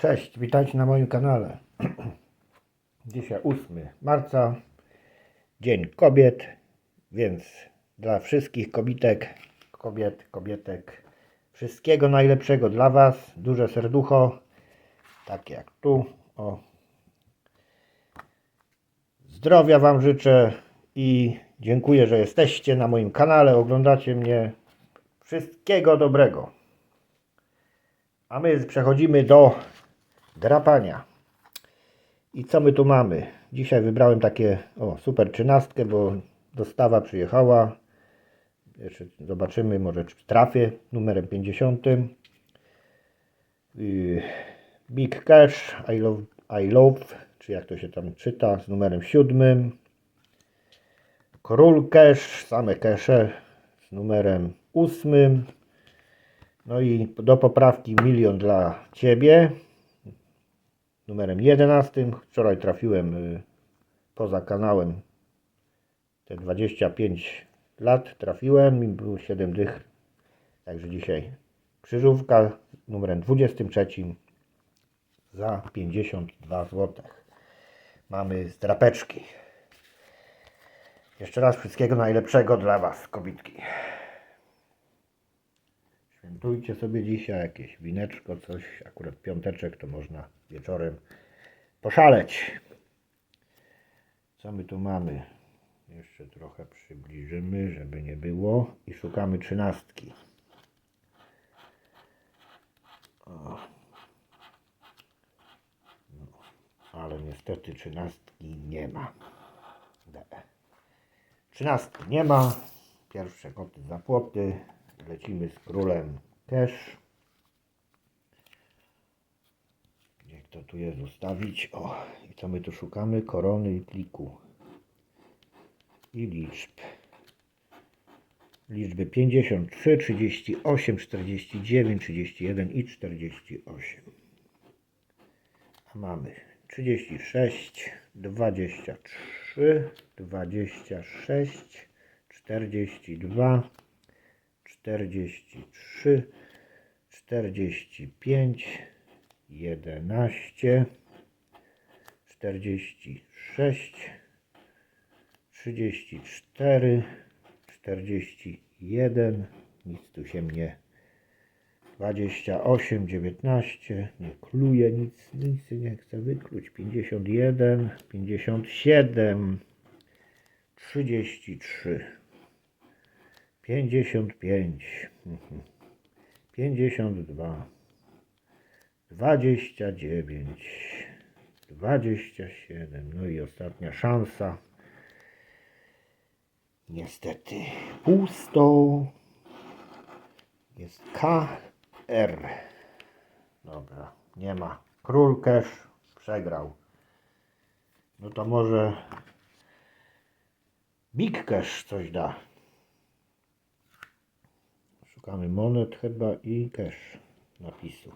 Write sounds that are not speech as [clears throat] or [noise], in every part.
Cześć, witajcie na moim kanale. [clears throat] Dzisiaj 8 marca, Dzień Kobiet, więc dla wszystkich kobitek, kobiet, kobietek, wszystkiego najlepszego dla Was, duże serducho, takie jak tu, o. Zdrowia Wam życzę i dziękuję, że jesteście na moim kanale, oglądacie mnie. Wszystkiego dobrego. A my przechodzimy do drapania. I co my tu mamy? Dzisiaj wybrałem takie, o, super trzynastkę, bo dostawa przyjechała. Jeszcze zobaczymy, może trafię numerem 50. Yy, Big Cash, I love, I love, czy jak to się tam czyta, z numerem 7. Król Cash, same cache z numerem 8. No i do poprawki milion dla Ciebie. Numerem 11. Wczoraj trafiłem y, poza kanałem te 25 lat trafiłem i było 7 dych. Także dzisiaj krzyżówka numerem 23 za 52 zł. Mamy z drapeczki. Jeszcze raz wszystkiego najlepszego dla Was, kobitki. Świętujcie sobie dzisiaj jakieś wineczko, coś, akurat piąteczek, to można wieczorem poszaleć. Co my tu mamy? Jeszcze trochę przybliżymy, żeby nie było. I szukamy trzynastki. O. No, ale niestety trzynastki nie ma. Trzynastki nie ma. Pierwsze koty za płoty. Lecimy z królem cash. Jak to tu jest ustawić? O, i co my tu szukamy? Korony i pliku. I liczb. Liczby 53, 38, 49, 31 i 48. A mamy 36, 23, 26, 42, 43, 45, 11, 46, 34, 41, nic tu się mnie 28, 19, nie kluje, nic, nic nie chcę wykluć, 51, 57, 33, 55, mhm, 52, 29, 27, no i ostatnia szansa. Niestety pusto. Jest KR. Dobra, nie ma. Król Cash przegrał. No to może Big Cash coś da. Szukamy monet chyba i cash napisu.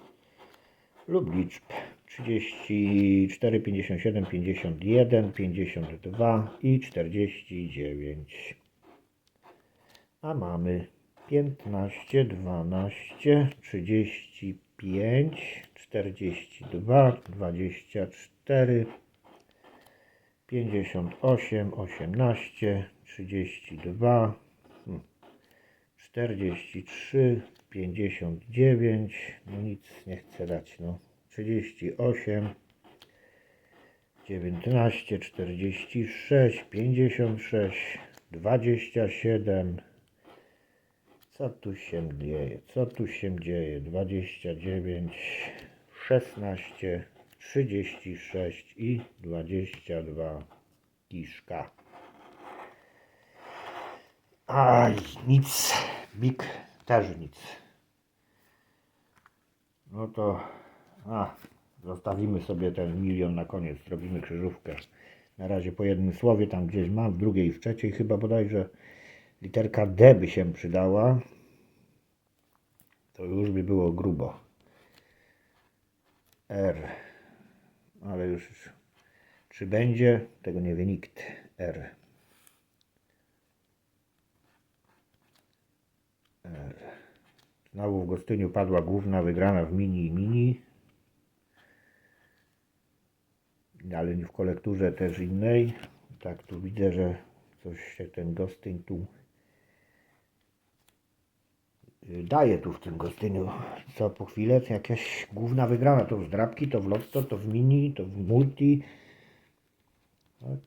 Lub liczb 34, 57, 51, 52 i 49. A mamy 15, 12, 35, 42, 24, 58, 18, 32, hmm, 43, 59, no nic nie chcę dać, no. 38, 19, 46, 56, 27, co tu się dzieje, co tu się dzieje, 29, 16, 36 i 22 kiszka. Aj, nic. Big też nic. No to a, zostawimy sobie ten milion na koniec. Zrobimy krzyżówkę. Na razie po jednym słowie tam gdzieś mam, w drugiej i w trzeciej chyba bodajże literka D by się przydała. To już by było grubo. R. Ale już czy będzie, tego nie wie nikt. R. Znowu w Gostyniu padła główna wygrana w mini i mini. ale w kolekturze też innej. Tak, tu widzę, że coś się ten gostyń tu y, daje tu w tym gostyniu. Co po chwilę jakaś główna wygrana. To w zdrabki, to w lotto, to w mini, to w multi. Tak.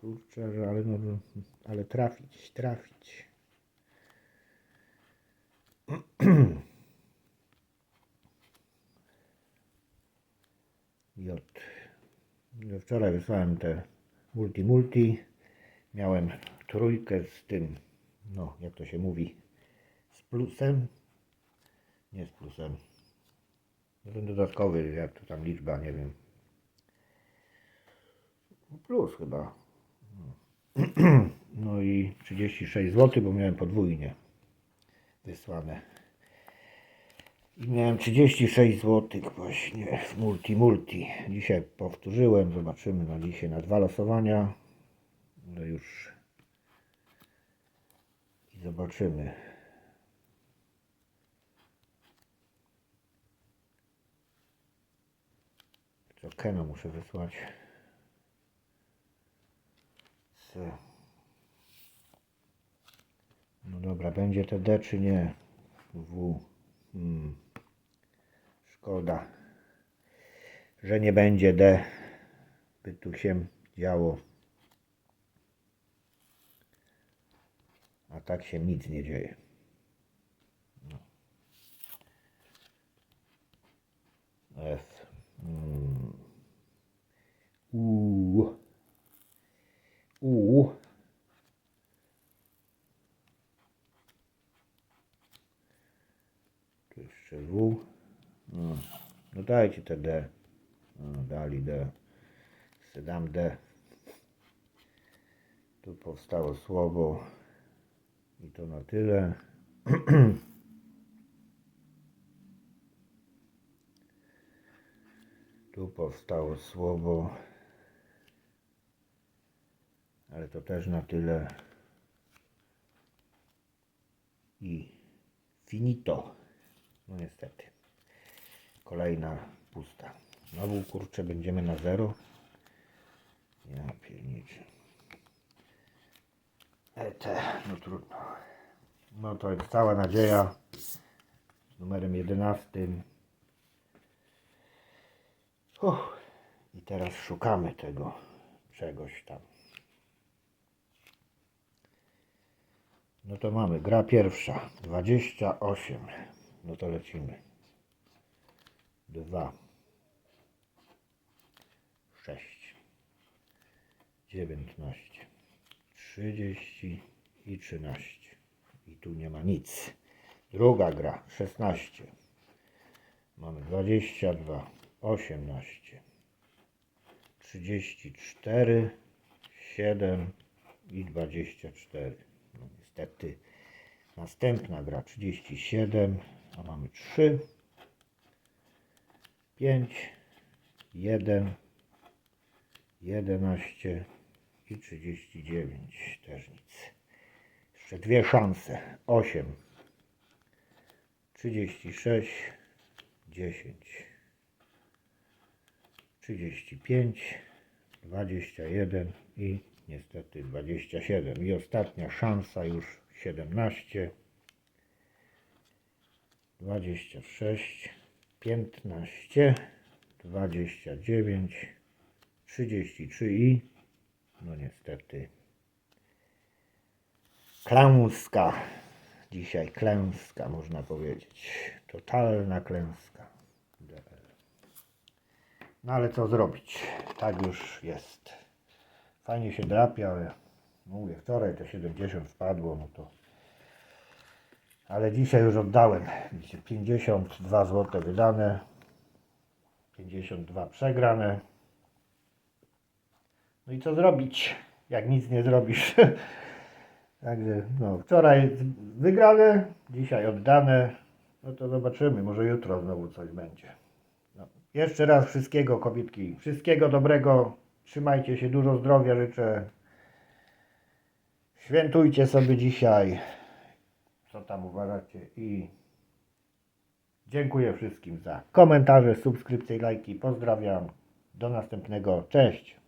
Kurczę, ale, no, no, ale trafić, trafić. [clears throat] J. Wczoraj wysłałem te multi multi. Miałem trójkę z tym, no jak to się mówi, z plusem. Nie z plusem. Ten dodatkowy, jak to tam liczba, nie wiem. Plus chyba. [clears throat] No i 36 zł, bo miałem podwójnie wysłane. I miałem 36 zł właśnie w multi multi. Dzisiaj powtórzyłem, zobaczymy na dzisiaj na dwa losowania. No już i zobaczymy. Co Kena muszę wysłać. C. No dobra, będzie te D czy nie? W. Hmm. Szkoda, że nie będzie D. By tu się działo. A tak się nic nie dzieje. No. F. Mm. U. U. Tu jeszcze W. No, no dajcie te D. No, dali D. Se D. Tu powstało słowo. I to na tyle. [clears throat] Tu powstało słowo. Ale to też na tyle. I finito. No niestety. Kolejna pusta. Znowu kurczę będziemy na zero. Ja pierniczę. Ete, no trudno. No to jest cała nadzieja. Z numerem 11. Uff. I teraz szukamy tego czegoś tam. No to mamy gra pierwsza 28. No to lecimy. 2 6 19 30 i 13. I tu nie ma nic. Druga gra 16. Mamy 22 18 34 7 i 24. No niestety następna gra 37, a mamy 3 5 1 11 i 39 też nic. Jeszcze dwie szanse. 8 36 10 35 21 i niestety 27 i ostatnia szansa już 17 26 15 29 33 i no niestety klęska. Dzisiaj klęska można powiedzieć. Totalna klęska. No ale co zrobić? Tak już jest. Fajnie się drapie ale mówię wczoraj te 70 wpadło no to ale dzisiaj już oddałem Widzicie, 52 zł wydane 52 przegrane no i co zrobić, jak nic nie zrobisz? [laughs] Także no, wczoraj wygrane, dzisiaj oddane. No to zobaczymy, może jutro znowu coś będzie. No. Jeszcze raz wszystkiego kobietki, wszystkiego dobrego. Trzymajcie się, dużo zdrowia życzę. Świętujcie sobie dzisiaj. Co tam uważacie i dziękuję wszystkim za komentarze, subskrypcje i lajki. Pozdrawiam. Do następnego. Cześć.